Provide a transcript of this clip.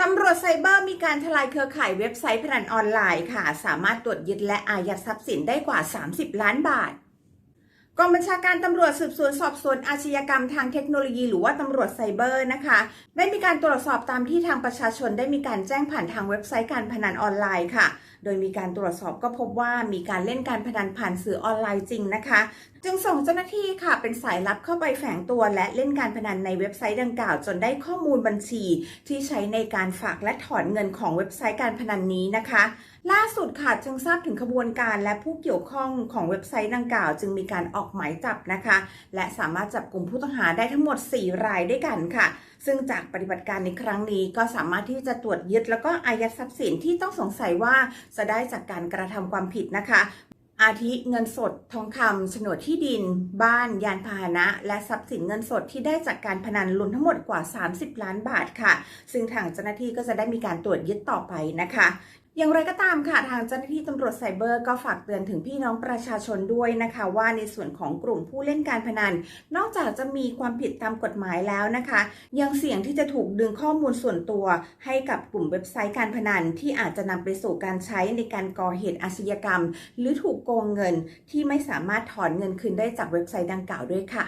ตำรวจไซเบอร์มีการทลายเครือข่ายเว็บไซต์พนันออนไลน์ค่ะ สามารถตรวจยึดและอายัดทรัพย์สินได้กว่า 30 ล้านบาทกองบัญชาการตำรวจสืบสวนสอบสวนอาชญากรรมทางเทคโนโลยี หรือว่าตำรวจไซเบอร์นะคะ ได้มีการตรวจสอบตามที่ทางประชาชนได้มีการแจ้งผ่านทางเว็บไซต์การพนันออนไลน์ค่ะโดยมีการตรวจสอบก็พบว่ามีการเล่นการพนันผ่านสื่อออนไลน์จริงนะคะ จึงส่งเจ้าหน้าที่ค่ะเป็นสายลับเข้าไปแฝงตัวและเล่นการพนันในเว็บไซต์ดังกล่าว จนได้ข้อมูลบัญชี ที่ใช้ในการฝากและถอนเงินของเว็บไซต์การพนันนี้นะคะล่าสุดค่ะจึงทราบถึงขบวนการและผู้เกี่ยวข้องของเว็บไซต์ดังกล่าว จึงมีการออกหมายจับนะคะ และสามารถจับกลุ่มผู้ต้องหาได้ทั้งหมด 4 รายด้วยกันค่ะ ซึ่งจากปฏิบัติการในครั้งนี้ก็สามารถที่จะตรวจยึดแล้วก็อายัดทรัพย์สินที่ต้องสงสัยว่าจะได้จากการกระทำความผิดนะคะ อาทิเงินสดทองคำโฉนดที่ดิน บ้าน ยานพาหนะ และทรัพย์สินเงินสดที่ได้จากการพนันรวมทั้งหมดกว่า 30 ล้านบาทค่ะ ซึ่งทางเจ้าหน้าที่ก็จะได้มีการตรวจยึดต่อไปนะคะ อย่างไรก็ตามค่ะ ทางเจ้าหน้าที่ตำรวจไซเบอร์ก็ฝากเตือนถึงพี่น้องประชาชนด้วยนะคะ ว่าในส่วนของกลุ่มผู้เล่นการพนัน นอกจากจะมีความผิดตามกฎหมายแล้วนะคะ ยังเสี่ยงที่จะถูกดึงข้อมูลส่วนตัว ให้กับกลุ่มเว็บไซต์การพนัน ที่อาจจะนำไปสู่การใช้ในการก่อเหตุอาชญากรรม หรือถูกโกงเงินที่ไม่สามารถถอนเงินคืนได้จากเว็บไซต์ดังกล่าวด้วยค่ะ